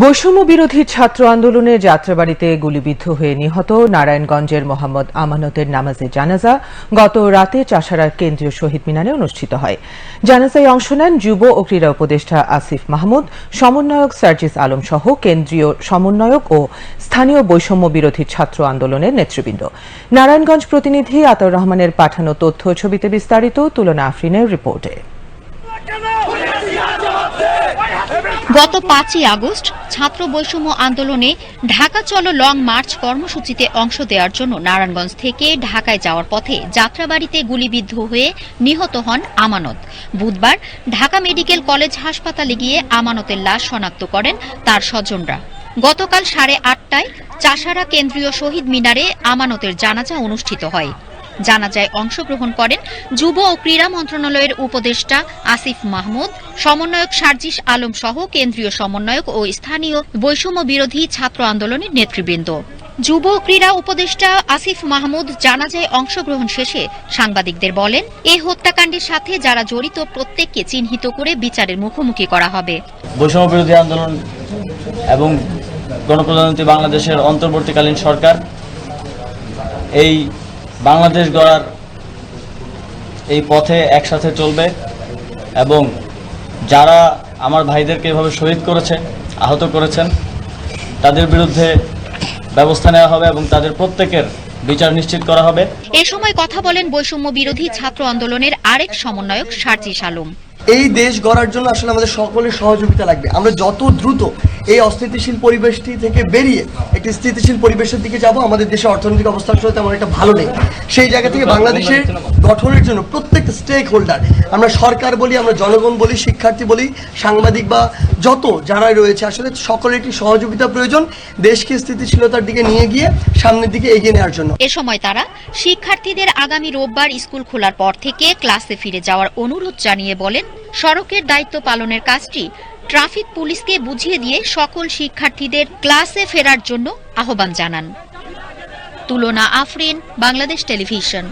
বৈষম্য বিরোধী ছাত্র আন্দোলনের যাত্রাবাড়িতে গুলিবিদ্ধ হয়ে নিহত নারায়ণগঞ্জের মোহাম্মদ আমানতের নামাজে জানাজা গত রাতে চাষারা কেন্দ্রীয় শহীদ মিনারে অনুষ্ঠিত হয়। জানাজায় অংশ নেন যুব ও ক্রীড়া উপদেষ্টা আসিফ মাহমুদ, সমন্বয়ক সার্জিস আলম সহ কেন্দ্রীয় সমন্বয়ক ও স্থানীয় বৈষম্য বিরোধী ছাত্র আন্দোলনের নেতৃবৃন্দ। নারায়ণগঞ্জ প্রতিনিধি আতর রহমানের পাঠানো তথ্য ছবিতে বিস্তারিত তুলনা আফরিনের রিপোর্টে। গত পাঁচই আগস্ট ছাত্র বৈষম্য আন্দোলনে ঢাকা চলো লং মার্চ কর্মসূচিতে অংশ দেওয়ার জন্য নারায়ণগঞ্জ থেকে ঢাকায় যাওয়ার পথে যাত্রাবাড়িতে গুলিবিদ্ধ হয়ে নিহত হন আমানত। বুধবার ঢাকা মেডিকেল কলেজ হাসপাতালে গিয়ে আমানতের লাশ শনাক্ত করেন তার স্বজনরা। গতকাল সাড়ে আটটায় চাষারা কেন্দ্রীয় শহীদ মিনারে আমানতের জানাজা অনুষ্ঠিত হয়। জানাজায় অংশগ্রহণ করেন যুব ও ক্রীড়া মন্ত্রণালয়ের উপদেষ্টা আসিফ মাহমুদ, সমন্বয়ক সার্জিস আলম সহ কেন্দ্রীয় সমন্বয়ক ও স্থানীয় বৈষম্য বিরোধী ছাত্র আন্দোলনের নেতৃবৃন্দ। যুব ক্রীড়া উপদেষ্টা আসিফ মাহমুদ জানাজায় অংশগ্রহণ শেষে সাংবাদিকদের বলেন এই হত্যাকাণ্ডের সাথে যারা জড়িত প্রত্যেককে চিহ্নিত করে বিচারের মুখোমুখি করা হবে। বৈষম্য বিরোধী আন্দোলন এবং গণপ্রজাতন্ত্রী বাংলাদেশের অন্তর্বর্তীকালীন সরকার এই বাংলাদেশ গড়ার এই পথে একসাথে চলবে এবং যারা আমার ভাইদেরকে এভাবে শহীদ করেছে, আহত করেছেন, তাদের বিরুদ্ধে ব্যবস্থা নেওয়া হবে এবং তাদের প্রত্যেকের বিচার নিশ্চিত করা হবে। এ সময় কথা বলেন বৈষম্য বিরোধী ছাত্র আন্দোলনের আরেক সমন্বয়ক সার্জিস আলম এই দেশ গড়ার জন্য আসলে আমাদের সকলের সহযোগিতা লাগবে। আমরা যত দ্রুত এই অস্থিতিশীল পরিবেশটি থেকে বেরিয়ে একটি স্থিতিশীল পরিবেশের দিকে যাব আমাদের দেশের অর্থনৈতিক অবস্থা আসলে তেমন একটা ভালো নেই। সেই জায়গা থেকে বাংলাদেশের গঠনের জন্য প্রত্যেক স্টেক হোল্ডার আমরা সরকার বলি আমরা জনগণ বলি শিক্ষার্থী বলি সাংবাদিক বা যত যারা রয়েছে আসলে সকলের একটি সহযোগিতা প্রয়োজন দেশকে স্থিতিশীলতার দিকে নিয়ে গিয়ে সামনের দিকে এগিয়ে নেওয়ার জন্য। এ সময় তারা শিক্ষার্থীদের আগামী রোববার স্কুল খোলার পর থেকে ক্লাসে ফিরে যাওয়ার অনুরোধ জানিয়ে বলেন, সড়কের দায়িত্ব পালনের কাজটি ট্রাফিক পুলিশকে বুঝিয়ে দিয়ে সকল শিক্ষার্থীদের ক্লাসে ফেরার জন্য আহ্বান জানান। তুলনা আফরিন, বাংলাদেশ টেলিভিশন।